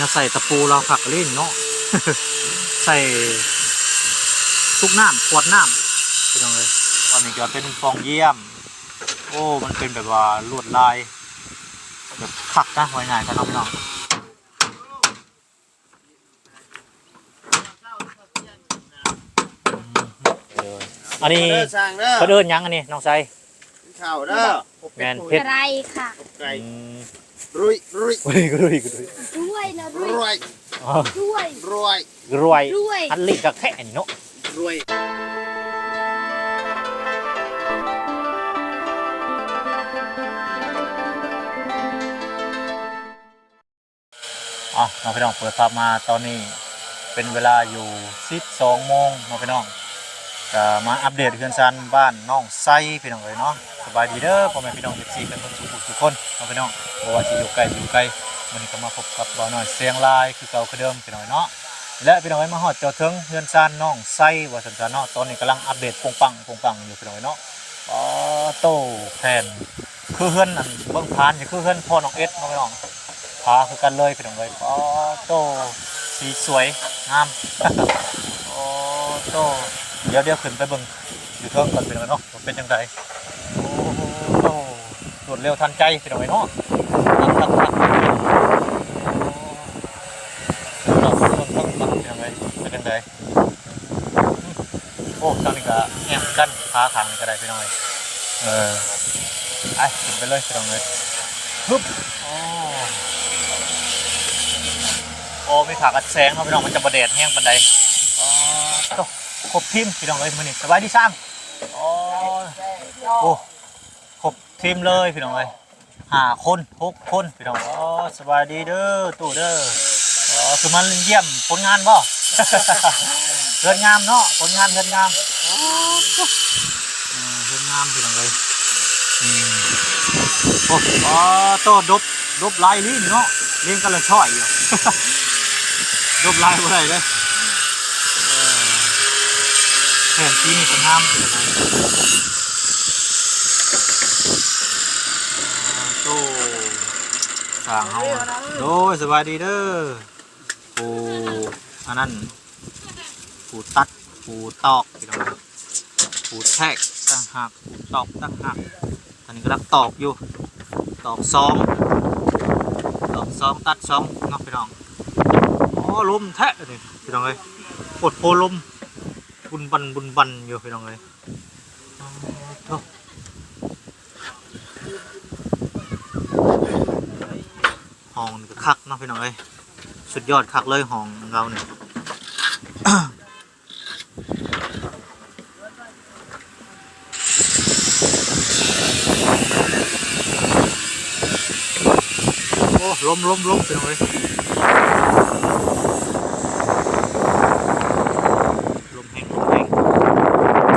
เนี่ยใส่ตะปูเราผักเล่นเนาะใส่ทุกน้ำขวดน้ำพี่น้องเลยตอนนี้ก็เป็นฟองเยี่ยม โอ้ มันเป็นแบบว่าลวดลายแบบคักนะไว้ง่ายครับพี่น้องเอออันนี้เด้อสร้างเด้อเขาเดินยังอันนี้น้องไซข้าวเด้อแมนเพชรอะไรค่ะไก่อืมรุยรุยเฮ้ยกรุยกรุยด้ วยนะด้รวยวยอ๋อด้วยรวยกรวยด้วย อันลิกับแค่นี่เนาะรวยอ๋อน้องพี่น้องเปิดภาพมาตอนนี้เป็นเวลาอยู่12โมงน้องพี่น้องก็มาอัปเดตเพื่อนซันบ้านน้องไซพี่น้องเลยเนาะสบายดีเด้อพ่อแม่พี่น้อง14เป็นคนสุขุทุกคนน้องพี่น้องบ่ว่าสิอยู่ไกลอยู่ไกล วันนี้ก็มาพบกับบ่าวน้อยเสียงลายคือเก่าคือเดิมพี่น้องเนาะและพี่น้องเอ้ยมาฮอดเจ้าถึงเพื่อนซันน้องไซว่าซั่นซะเนาะตอนนี้กำลังอัปเดตปงปังปงปังอยู่พี่น้องเอ้ยเนาะอ๋อโตแผ่นคือเฮือนอันเบิ่งผ่านนี่คือเฮือนพ่อน้องเอ็ดน้องพี่น้องพาคือกันเลยพี่น้องเลยโอ้โตสีสวยงามโอ้โตเดี๋ยวเดี๋ยวขึ้นไปเบิ่งอยู่เทิงก่อนพี่น้องเนาะเป็นจังไดโอ้โตรวดเร็วทันใจพี่น้องเนาะทักทักทักโอ้เราเบิ่งเทิงก่อนพี่น้องเลยเป็นจังไดโอ้ตอนนี้ ก็แอมกันพาขังก็ได้พี่น้องเลยเออไอ้ขึ้นไปเลยพี่น้องเลยปึ๊บโอ้โอ้มีขากัดแสงเนาะพี่น้องมันจะประเดดแห้งปันใดอ๋อโถ่ครบทีมพี่น้องเลยมือนี่สบายดีสร้างอ๋อโอ้ครบทีมเลยพี่น้องเลยห้าคนหกคนพี่น้องอ๋อสบายดีเด้อตู่เด้ออ๋อคือมันเยี่ยมผลงานบ่เงินงามเนาะผลงานเงินงามอ๋อโถ่อืม เงินงามพี่น้องเลยอืมโอ้โตดบดบลายลิ้นเนาะเลี้ยงกันละช่อยอยู่รบลายบ่ได้เลยแผ่นที่นี่ก็งามเลยนะอ่าโตสร้างเฮาโดยสบายดีเด้อปูอันนั้นปูตัดปูตอกพี่น้อง ปูแทกตั้งหักปูตอกตั้งหักอันนี้ก็รักตอกอยู่ตอกซองตอกซองตัดซองเนาะพี่น้องอ๋อลมแทะเลยพี่น้องเลยปวดโพลมบุญบันบุญบันอยู่พี่น้องเลยห้องคักเนาะพี่น้องเลยสุดยอดคักเลยห้องเราเนี่ย ล้มล้มล้มไปเลย ลมแห้งลมแห้ง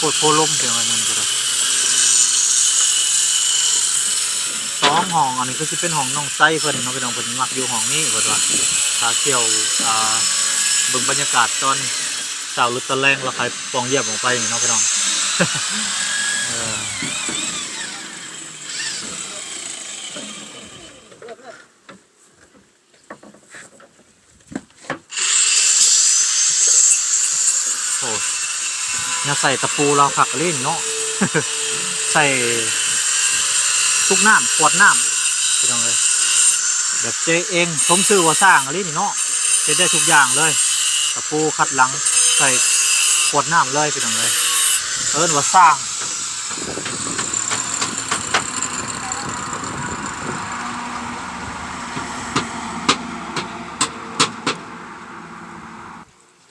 โคตรโพลมเดี๋ยวมันก็ได้ส องห้องอันนี้ก็จะเป็นห้องน้องไส้เพิ่นน้องเป็นน้องเพิ่นมักอยู่ห้องนี้เพิ่นว่าถ้าเที่ยวอ่าเบิ่งบรรยากาศตอนเช้าหรือตอนแรงเราใครปองเยียบออกไปนี่น้องพี่น้องเออโอ้เนี่ยใส่ตะปูเราผักเล่นเนาะใส่ ทุกน้ำขวดน้ำพี่น้องเลยแบบเจเองสมชื่อว่าสร้างอะไรนี่เนาะเฮ็ดได้ทุกอย่างเลยตะปูคัดหลังใส่ขวดน้ำเลยพี่น้องเลยเอิ้นว่าสร้าง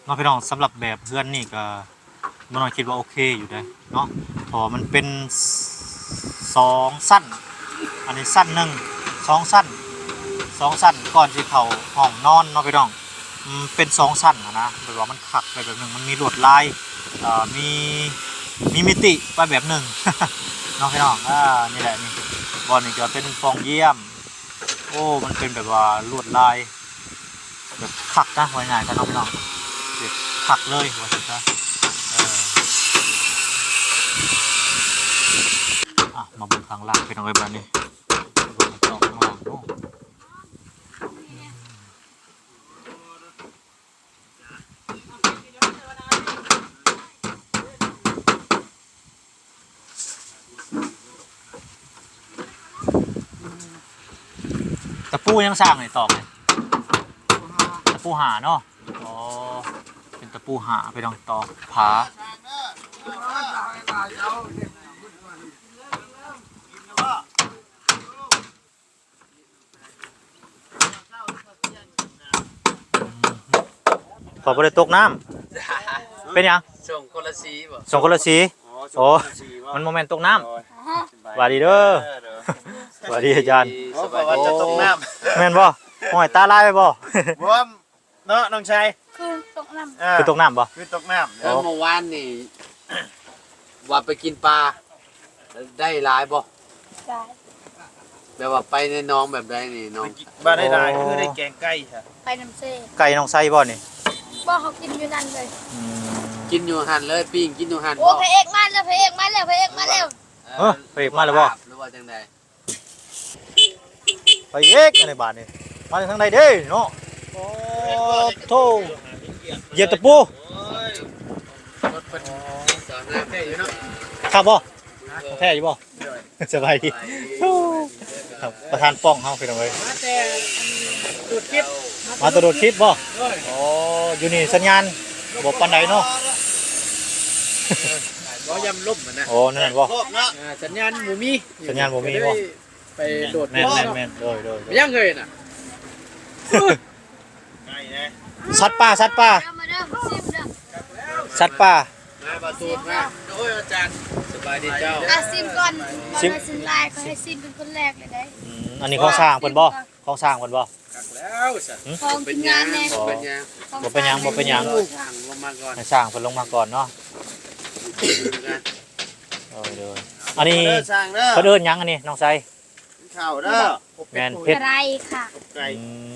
เนาะพี่น้องสำหรับแบบเพื่อนนี่ก็มันน้อยคิดว่าโอเคอยู่ได้เนาะพอมันเป็นสองสั้น อันนี้สั้นหนึ่งสองสั้นสองสั้นก่อนที่เขาห้องนอนเนาะพี่น้องเป็นสองสั้นนะแบบว่ามันขักไปแบบหนึ่งมันมีลวดลายมีมีมิติไปแบบหนึ่งน้องพี่น้องอ่านี่แหละนี่บอลนี่จะเป็นฟองเยี่ยม โอ้มันเป็นแบบว่าลวดลาย แบบขักนะไว้ง่ายๆกันน้องพี่น้องขักเลยว่าสิครับเอออะ มาบนข้างล่างพี่น้องไอ้บ้านนี่บนข้างล่างโอ้ตะปูยังสร้างเลยตอกเลยตะปูหาเนาะอ๋อเป็นตะปูหาไปลองตอกผา ขอบริตกน้ำเป็นหยังส่งคนละสีบ่สองคนละสี โอ้ มันโมเมนต์ตกน้ำสวัสดีเด้อสวัสดีอาจารย์โอ้บอกว่าจะตกน้แม่นบ่หอยตาลายไปบ่ำบวมเนาะน้องชายคือตกน้เออคือตกน้ำบ่คือตกน้ำเออเมื่อวานนี่ว่าไปกินปลาได้หลายบ่ำได้แบบว่าไปในหน้องแบบใดนี่น้อง บ้านได้หลายคือได้แกงไก่ค่ะไปน้ำเซ่ไก่น้องไส้บ่นี่ บ่เขากินอยู่นั่นเลยอืมกินอยู่หันเลยปิ้งกินอยู่หันโอ้พระเอกมาแล้วพระเอกมาแล้วพระเอกมาแล้วเออไปอีกมาแล้วบ่ หรือว่าจังใดไปเอกอะไรบาดนี่มาจากทางใดเด้เนาะโอ้โธ่เหยียบตะปูรถเพิ่นสอนน้ำแค่อยู่เนาะครับบ่แท้อยู่บ่สบายดีครับประธานป้องเฮาพี่น้องเอ้ยมาแต่ดูดคลิป มาแตะโดดคลิปบ่อ๋ออยู่นี่สัญญาณบ่ปานใดเนาะบ่ยำล่มมันนะโอ้นั่นนะบ่โคกเนาะอ่าสัญญาณบ่มีสัญญาณบ่มีบ่ไปโดดแม่นแม่นแม่นโดยโดยโดไม่ยยังเคยน่ะไก่นะสัตว์ป่าสัตว์ป่าเด้อมาเด้อซิมเด้อสัตว์ป่ามาประตูมาโอ้ยอาจารย์สบายดีเจ้าอะซิมก่อนซิซิมมซิมลายเขาให้ซิมเป็นคนแรกเลยได้อืมอันนี้ของสร้างเพิ่นบ่ของสร้างเพิ่นบ่กัก แล้วสัตว์ของทีมงานแน่อ๋อเป็นยังของบ่เป็นหยังบ่เป็นหยังสั่งลงมาก่อนให้สร้างเพิ่นลงมาก่อนเนาะโดยโดยอันนี้เด้อสร้างเด้อเพิ่นเอิ้นหยังอันนี้น้องไซกินข้าวเด้อแม่นเพชรอะไรค่ะไก่อืม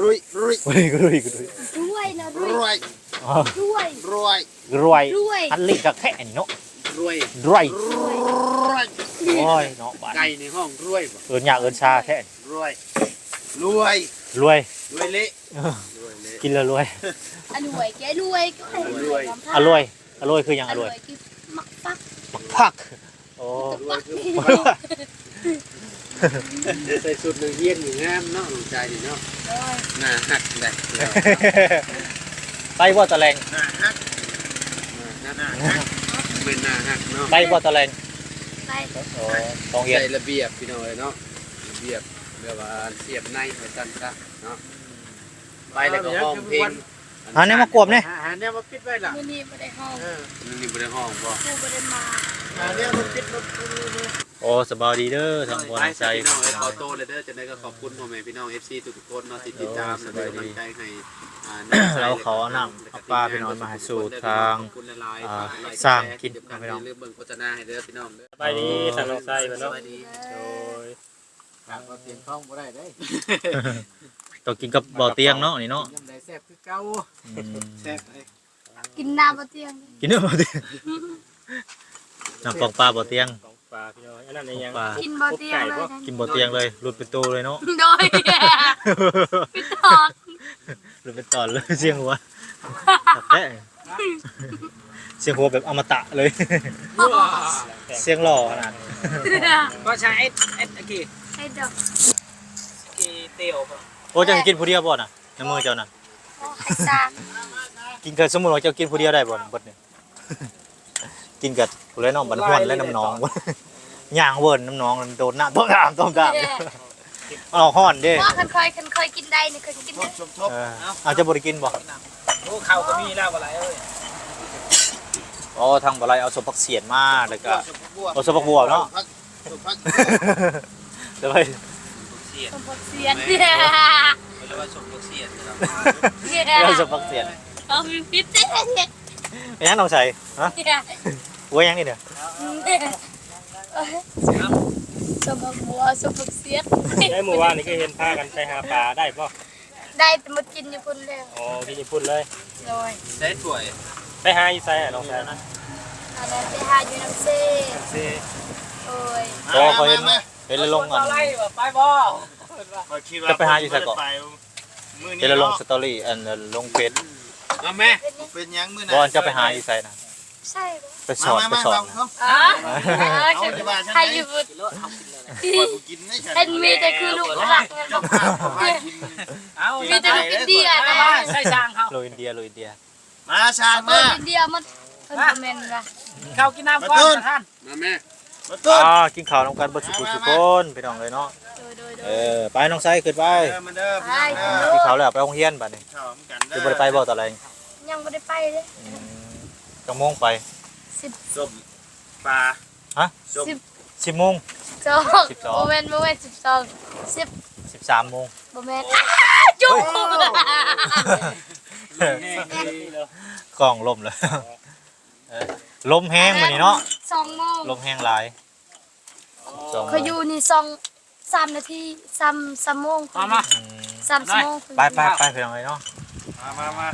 รุยรุยเฮ้ยกรุยกรุยด้วยนะด้รวยวยอ๋อด้วยรวยกรวยด้วยอันลิกะแค่นี่เนาะรวยรวยรวยโอ้ยเนาะบาดไก่ในห้องรวยบ่เอิ้นยากเอิ้นชาแค่นี้รวยรวย รวย รวยเละเออรวยเลยกินแล้วรวย อร่อยแกรวยก็ให้รวยอร่อย อร่อยคือหยังอร่อยคือมักปักมักพักโอ้ปักใส่สุดหนึ่งเฮียนอยู่งามเนาะหลวงใจนี่เนาะหน้าหักแหละไปบ่ตะแลงหน้าฮักหน้าหักเป็นหน้าหักเนาะไปบ่ตะแลงไปโอ้ต้องเฮ็ดใส่ระเบียบพี่น้อยเนาะระเบียบ แบบว่าเสียบในไปตันซะเนาะไปแล้วก็ห้องเพลงอันนี้มากวบนี่หาเนี่ยมาปิดไว้ล่ะมื้อนี้บ่ได้ห้องเออนี่บ่ได้ห้องบ่กูบ่ได้มาอันนี้มันปิดรถโอ้สบายดีเด้อทางบนใจพี่น้องเอ้ยขอโตเลยเด้อจะได้ก็ขอบคุณพ่อแม่พี่น้อง FC ทุกๆคนเนาะที่ติดตามและเป็นกำลังใจให้อ่าน้องชยเราขอนำเอาปลาพี่น้อยมาให้สู่ทางขอบคุณหลายๆอ่าฝกไลค์สร้างกินเดี๋ยวกันพี่น้องอย่าลืมเบิ่งโฆษณาให้เด้อพี่น้องเด้อสบายดีทางน้องไส้เพิ่นสเนาะวัสดีโอ้ยทางบ่เตรียมท้องบ่ได้เด้ต้องกินกับบ่อเตียงเนาะนี่เนาะยำใดแซ่บคือเก่าอืมแซ่บเลยกินน้ำบ่เที่ยงกินเด้อบ่อเตียงน้ำปองปลาบ่อเตียง ของปลาพี่น้อยอันนั้นยังปลา กินบ่เที่ยงเลยกินบ่อเตียงเลยหลุดเป็นตัวเลยเนาะโดยพี่ตอกหลุดเป็นตอนเลยเสียงหัวแท้เสียงหัวแบบอมตะเลย เสียงหล่อขนาดก็ใช้เอ็ดเอ็ดอะกี ให้ดอกกีเตียวบ่โอ้เจะกินผู้เดียวบ่น่ะในมือเจ้าน่ะให้สร้างกินกับสมมุติว่าเจ้ากินผู้เดียวได้บ่เบิดนี่ กินกับผู้เล่นน้องบันห้วนและน้ำหนองย่างเวิร์นน้ำหนองโดนหน้าต้มดามต้มดามเอาห้อนเด้ว่าคันเคยคันเคยกินได้นี่เคยกินทได้บสมทบเอออาจจะบ่ได้กินบ่โอ้ข้าวก็มีแล้วบ่หลายเอ้ยอ๋อทางบ่ไรเอาสมพักเสียนมาแล้วก็สมบัวเอาสมพักบัวเนาะพักสมพัก เดี๋ยวไปเเสียดสมบัติเสียนเนี่ยเรียกว่าสมบัติเสียดนะครับเนี่ยเราสมบักเสียนเอามีพิษเนี่ยเป็นยังน้องใส่ฮะหัวยังนี่เด้อสมบัติบัวสมบัติเสียนได้หมู่ว่านนี่ก็เห็นพากันไปหาปลาได้ป่ะได้แต่มากินอยู่คนเดียวอ๋อที่ญี่ปุ่นเลยโดยใช้ถ้วย ไปหาอีไซอะน้องแฟนนะอันนั้นไปหาอยู่น้ำเซ่ซีโอ้ยโอ้เขาเห็น เห็นแล้วลงอันไปบ่จะไปหาอยู่ไสก่อนมือเห็นแล้วลงสตอรี่อันลงเฟซมาแม่เป็นยังเป็นยังมือบ่อันจะไปหาอีไซนะ ใช่ปะไปสอดไปสอดนะอ๋อใครอยู่บนกินได้เป็นมีแต่คือลูกหลักเงินบอกเอามีแต่ลูกอินเดียแต่ว่าใช่ช่างเขาโรยอินเดียโรยอินเดีย มาชางเปิมาดอินเดียมันเพิ่นคอมเมนต์ว่าเขากินน้ำก่อนท่านมาแม่มาต้น อ่ากินข้าวน้ำกันเบดสุกุสุกคนพี่น้องเลยเนาะโดยโดยโดเอยอไปน้องไซขึ้นไปเด้อมาเด้อไปกินข้าวแล้วไปโรงเรียนบัดนี้ข้าวกันจะบ่ได้ไปบ่ตอนแรงยังไม่ได้ไปเลยอืมจังโมงไปสิบส้มปลาฮะส้มสิบ10โมง สองสิบสอง โมเมนต์โมเมนต์สิบสองสิบ13โมงโมเมนต์จุ๊บ กล้องล่มเลยเออ ลมแห้งมื้อนี้เนาะสองโมงลมแห้งหลายสองโมเขางอยู่นี่สองสามนาทีสามสามโมงมามา อืมสามชั่วโมงไปไปไปพี่น้องเลยเนาะมามามา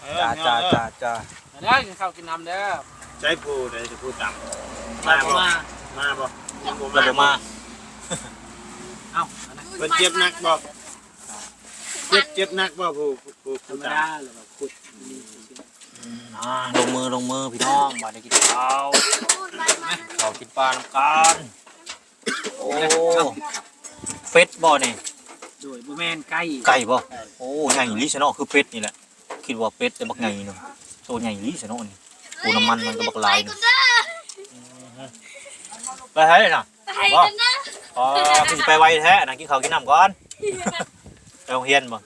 เออจ้าจ้าจ้าจ้าเด้อกินข้าวกินน้ำเด้อใจพูดเลยจะพูดต่ำมามาบ่มามาบ่แล้วบ่มาเอ้าเป็นเจ็บหนักบ่เจ็บเจ็บหนักบ่ผู้ผู้ธรผู้รมต่ดาเลยแบบขุด อ่าลงมือลงมือพี่น้องมาได้กินข้าวพูดไปมาข้าวกินปลาน้ำกันโอ้เป็ดบ่นี่โดยบุแมนไก่ไก่บ่โอ้ใหญ่ลิซะเนาะคือเป็ดนี่แหละคิดว่าเป็ดแต่บักใหญ่เนาะตัวใหญ่ลิซะเนาะนี่ปูน้ำมันมันก็บักลายไปนี่กันนะไปให้เลยนะไปกันนะอ๋อคือสิไปไวแท้นะกินข้าวกินน้ำก่อนไปโรงเรียนบ่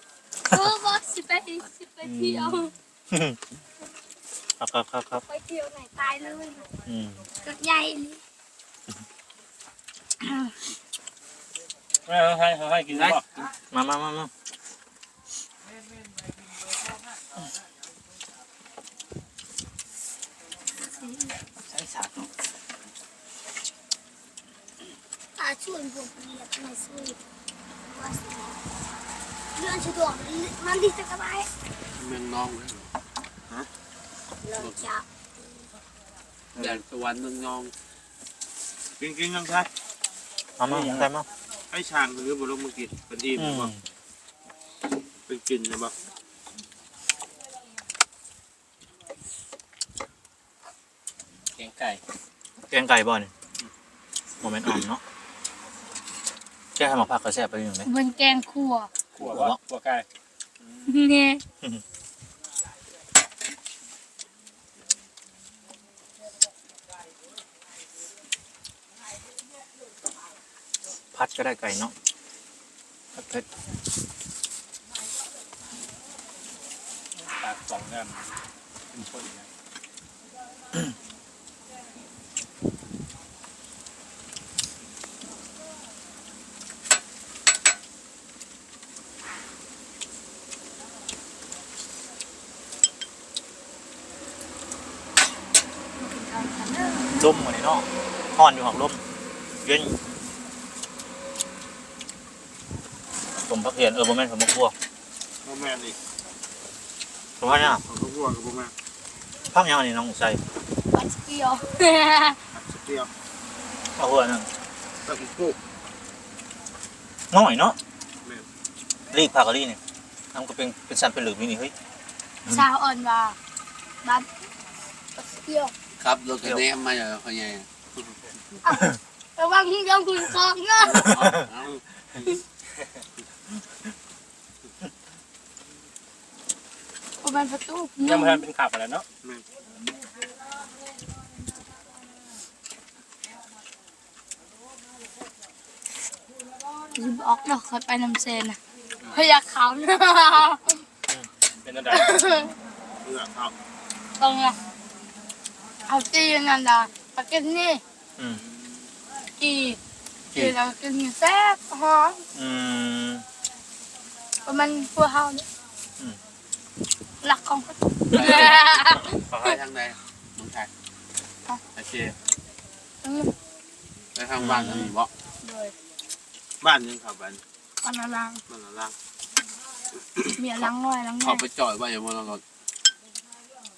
โอ้บอกสิไปสิไปเที่ยว ครับครับครับครับไปเที่ยวไหนตายเลยอืมรถใหญ่นี่ให้ให้ให้กินได้มามามามาใช่สาธุอาชวนผมเรียกในสวีทว่าสิเรื่องสะดวกมันดีสบายเมืองนองเลย จ้ะแดนสวรรค์เมืองนองกินกินกันครับมามาใส่มาให้ช่างหรือบ่ลงมือกินเป็นอิ่มอืมบ่เป็นกินนะบ่แกงไก่แกงไก่บ่อนโมเมนต์อ่อมเนาะแค่ให้มาพักก็แซ่บไปอยู่ไรมันแกงขั่วขั่วขั่วไก่เนี่ย พัดก็ได้ไก่เนาะพัดเผ็ดปากสองกันเป็นคนนะร่มหมดนี่เนาะห่อนอยู่หักร่มเย็น สมพักเหียนเออโมเมนต์ผมมักบัวบ่แม่นอีกสมพักเนี่ยเขาก็พวกกับบ่แม่นพักยังอันนี้น้องใส่ปัดเกียวสเตียวเอาหัวนึงตะกุกุน้อยเนาะแม่นรีบพากะรีเนี่ยน้ำก็เป็นเป็นสันเป็นหลืมนี่นี่เฮ้ยชาวอ่อนว่าบัดปัดเกียวครับรถกระแนมมาจากเขาใหญ่ระวังที่ยังคุณคองเนาะ เอ้า มันประตูยังไม่ทันเป็นขับอะไรเนาะจะบอกเนาะเคยไปน้ำเซนนะเขาอยากขาวเนาะเป็นอะไรเอือครับตรงน่ะเอาตีนั่นล่ะปากเก็ตนี่อืมกีกินแล้วกินแซ่บหอมอืมประมาณพวกเฮาเนี่ยอืม หลักของเขาเขาให้ทางใดเมืองไทยโอเคอืมไปทางบ้านทางนี้บ่โดยบ้านยังครับบ้านปันนาลังบ้านละล่างเมียลังน้อยลังน้เขาอยไปจอดไว้อยู่บนรถ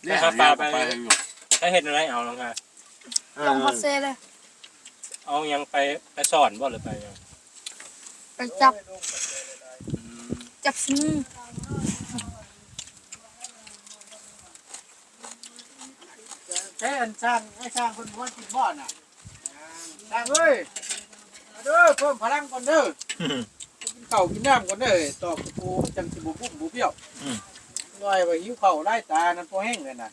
ไปครับปลาไปไปทางนี้ถ้าเห็นอะไรเอาลงมาลงฮอตเซเลย เอายังไปไปสอนบ่หรือไปยังไปจับ จับสนี แค่อันสร้างให้สร้างคนบ่กินบ่อน่ะสร้างเอ้ยมาเด้อเพิ่มพลังก่อนเด้อกินข้าวกินน้ำก่อนเด้อตอกตะปูจังสิบ่บุ้มบ่เบี้ยวอืมน้อยว่าหิวข้าวไล่ตานั่นพอแห้งเลยน่ะ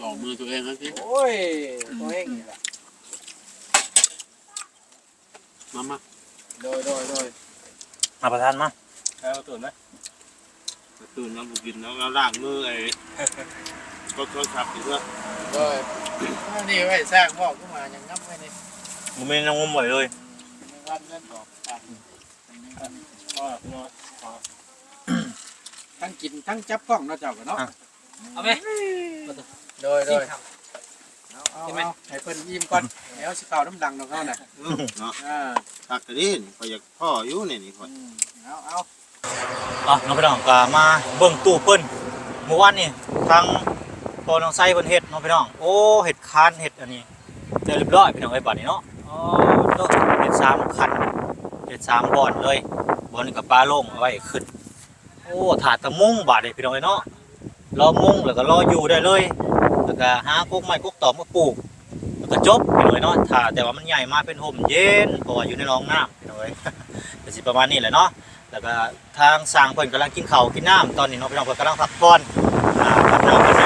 ต่อมือตัวเองครับพี่โอ้ยพอแห้งนี่ล่ะมามาโดยโดยโดยมาประทานมาเอาตื่นไหมตื่นแล้วบ่กินแล้วก็ล้างมือไอ้ก็โทรศัพท์อยู่ด้วย โดยนี่ไว้สร้างบ่ขึ้นมาอย่างงับไว้นี่บ่มีน้ำงมหมดเลยในวันนั้นบอกครับพ่อพี่น้องทั้งกินทั้งจับกล้องเนาะเจ้าก็เนาะเอาไหมโดยโดยเอาเอาเอาให้เพิ่นยิ้มก่อนแล้วสิเข้าน้ำดังดอกเฮาน่ะเนาะอ่าตักกระดินพอยากพ่ออยู่นี่นี่พ่ออืมเอาเอาอะน้องพี่น้องก็มาเบิ่งตู้เพิ่นเมื่อวานนี่ทางพ อน้องไส้เพิ่นเฮ็ดน้องพี่น้อง โอ้เฮ็ดคานเฮ็ดอันนี้เรียบร้อยพี่น้องไอ้ยบัดนี้เนาะอ๋อเฮ็ดสามคันเฮ็ดสามบ่อนเลยบ่อนนี้ก็ปลาโล่งเอาไว้ขึ้น โอ้ถาดตะมุงบาดนี่พี่น้องเอ้ยเนาะรอมุงแล้วก็รออยู่ได้เลยแล้วก็หากกไม้กกตอกมาปลูกแล้วก็จบพี่น้องเอ้ยเนาะถาแต่ว่ามันใหญ่มาเป็นห่มเย็นเพราะว่าอยู่ในรองน้ำพี่น้องเอ้ยก็สิประมาณนี้แหละเนาะแล้วก็ทางสร้างเพิ่นกำลังกินข้าวกินน้ำตอนนี้เน้องพี่น้องเพิ่นกำลังพักผ่อน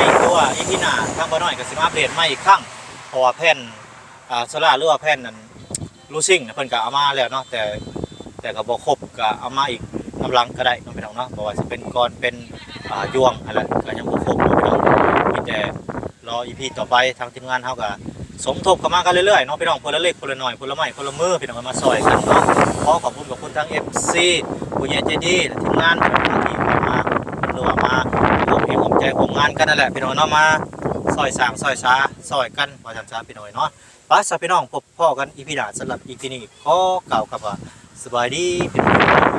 พักน้ำกันในเพราะว่าอีพีหน้าทางบ่น้อยก็สิมาอัปเดตใหม่อีกครั้งเพราะว่าแผ่นอ่าโซล่าหรือว่าแผ่นนั้นลูซิ่งเนี่ยเพิ่นก็เอามาแล้วเนาะแต่แต่ก็บ่ครบก็เอามาอีกกำลังก็ได้เน้องพี่น้องเนาะเพราะว่าสิเป็นก้อนเป็นอ่ายวงอะไรก็ยังบ่ครบเน้องพี่น้องมีแต่รออีพีต่อไปทางทีมงานเฮาก็สมทบเข้ามากันเรื่อยๆเนาะพี่น้องคนละเล็กคนละหน่อยคนละไม้คนละมือพี่น้องมาซอยกันเนาะขอขอบคุณขอบคุณทั้ง FC ผู้ใหญ่ใจดีและทีมงานที่มาหรือว่ามา ใจร่วมงานกันนั่นแหละพี่น้องเนาะมาซอยสางซอยช้าซอยกันว่าจังซ่าพี่น้อยเนาะไปสาพี่น้องพบพ่อกันอีพีหน้าสำหรับอีพีนี้ขอกล่าวกับว่าสบายดีพี่น้อง